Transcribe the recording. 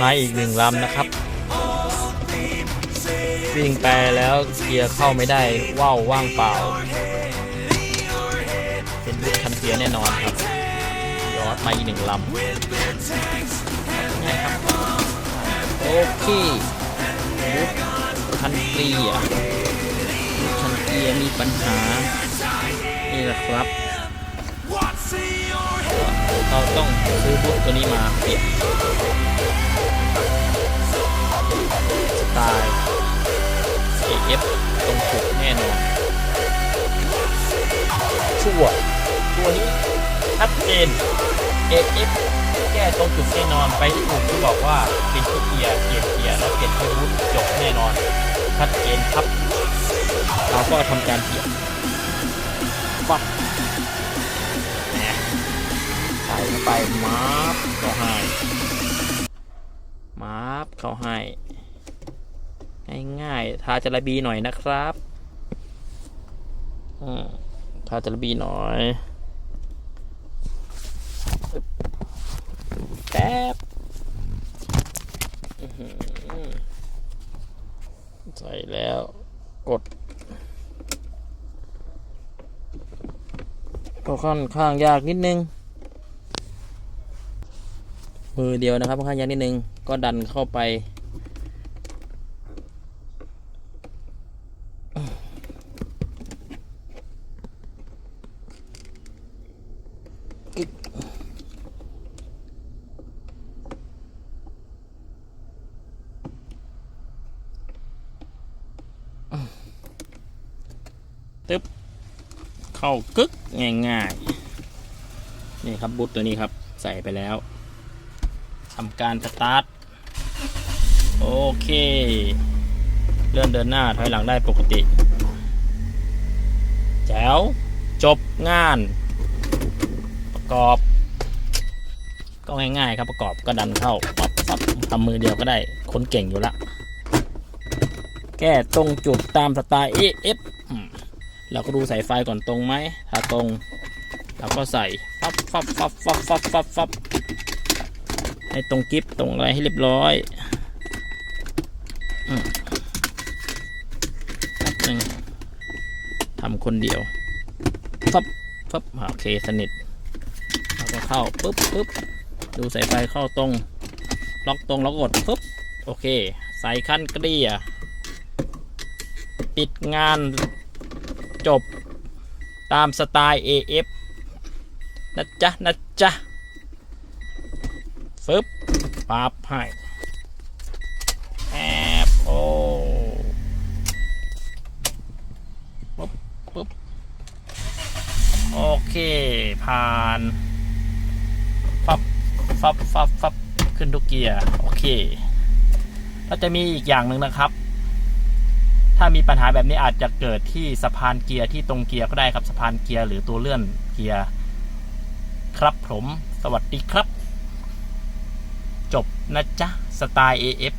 มาอีกหนึ่งลำนะครับ วิ่งไปแล้วเกียร์เข้าไม่ได้ว่าวว่างเปล่า เป็นรถคันเกียร์แน่นอนครับยอดมาอีกหนึ่งลำนี่ครับโอเครถคันเกียร์รถคันเกียร์มีปัญหา นี่แหละครับเราต้องซื้อบุ๊ตัวนี้มาเปลี่ยนัว ตัวนี้ชัดเจน AF แก้ตรงจุดแน่นอนไปถูกที่บอกว่าเป็นที่เกียร์เปลี่ยนเกียร์แล้วเปลี่ยนที่บุ๊จบแน่นอนชัดเจนครับ เราก็ทำการเปลี่ยนปั๊บใส่เข้าไปมาบเขาให้มาบเขาให้ง่ายๆทาจระบีหน่อยนะครับ อืมาจระบีหน่อยแป๊บใส่แล้วกดก็ค่อนข้างยากนิดนึง มือเดียวนะครับค่อนข้างยากนิดนึง ก็ดันเข้าไป อึ๊กตึ๊บ เข้ากึก ง่ายๆ นี่ครับบุตตัวนี้ครับ ใส่ไปแล้วทำการสตาร์ท โอเค เลื่อนเดินหน้าถอยหลังได้ปกติ แจ๋ว จบงาน กอบ ก็ง่ายๆครับประกอบก็ดันเข้าปับปับทำมือเดียวก็ได้คนเก่งอยู่ละแก้ตรงจุดตามสไตล์ AF อืมเราก็ดูสายไฟก่อนตรงไหม ถ้าตรงเราก็ใส่ฟับฟับฟับฟับฟับฟับฟับให้ตรงกิฟตรงอะไรให้เรียบร้อยอืมแป๊บหนึ่งทำคนเดียวฟับฟับโอเคสนิท เข้าปุ๊บปุ๊บดูสายไฟเข้าตรง ล็อกตรงแล้วกดปุ๊บโอเคใส่ขั้นเกลียปิดงานจบตามสไตล์ AF นะจ๊ะนะจ๊ะฟึบปั๊บให้แอบโอ้ปุ๊บปุ๊บโอเค ผ่าน ฟับฟับฟับขึ้นทุกเกียร์ โอเค แล้วจะมีอีกอย่างหนึ่งนะครับ ถ้ามีปัญหาแบบนี้อาจจะเกิดที่สะพานเกียร์ที่ตรงเกียร์ก็ได้ครับสะพานเกียร์หรือตัวเลื่อนเกียร์ ครับผม สวัสดีครับ จบนะจ๊ะ สไตล์ AF